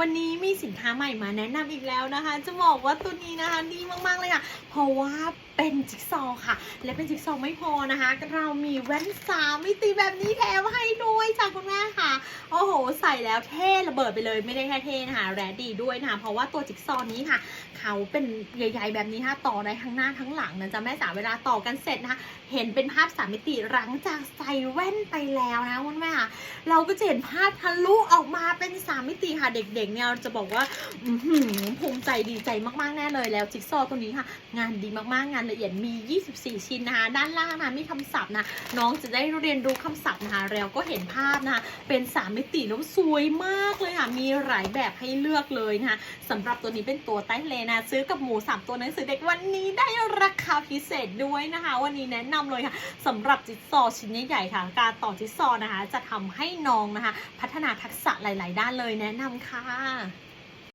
วันนี้มีสินค้าใหม่มาแนะนำอีกแล้วนะคะ จะบอกว่าตัวนี้นะคะดีมากๆเลยค่ะ เพราะว่าเป็นจิ๊กซอว์ค่ะ และเป็นจิ๊กซอว์ไม่พอนะคะ เรามีแว่นสามมิติแบบนี้แถมให้ด้วยจากคุณแม่ค่ะโอ้โห ใส่แล้วเท่ระเบิดไปเลยไม่ได้แค่เท่นะคะแรดดีด้วยนะคะเพราะว่าตัวจิ๊กซอว์นี้ค่ะ เขาเป็นใหญ่ ๆ แบบนี้ค่ะต่อได้ทั้งหน้าทั้งหลังนะจ๊ะแม่จ๋าเวลาต่อกันเสร็จนะคะเห็นเป็นภาพสามมิติหลังจากใส่แว่นไปแล้วนะคุณแม่ค่ะเราก็จะเห็นภาพทะลุออกมาเป็นามมิติค่ะเด็กๆเนี่ยจะบอกว่าหือภูมิใจดีใจมากๆแน่เลยแล้วจิ๊กซอว์ตัวนี้ค่ะ งานดีมากๆงานละเอียดมี 24 ชิ้นนะคะด้านล่างนะมีคำศัพท์นะน้องจะได้เรียนรู้คำศัพท์นะคะแล้วก็เห็นภาพนะคะเป็นสามมิติแล้วสวยมากเลยค่ะมีหลายแบบให้เลือกเลยนะคะสำหรับตัวนี้เป็นตัวใต้เลนะซื้อกับหมูสามตัวหนังสือเด็กวันนี้ได้ ราคาพิเศษด้วยนะคะ วันนี้แนะนำเลยค่ะสำหรับจิ๊กซอชิ้นใหญ่ๆค่ะ การต่อจิ๊กซอนะคะ จะทำให้น้องนะคะ พัฒนาทักษะหลาย ๆ ด้านเลยแนะนำค่ะ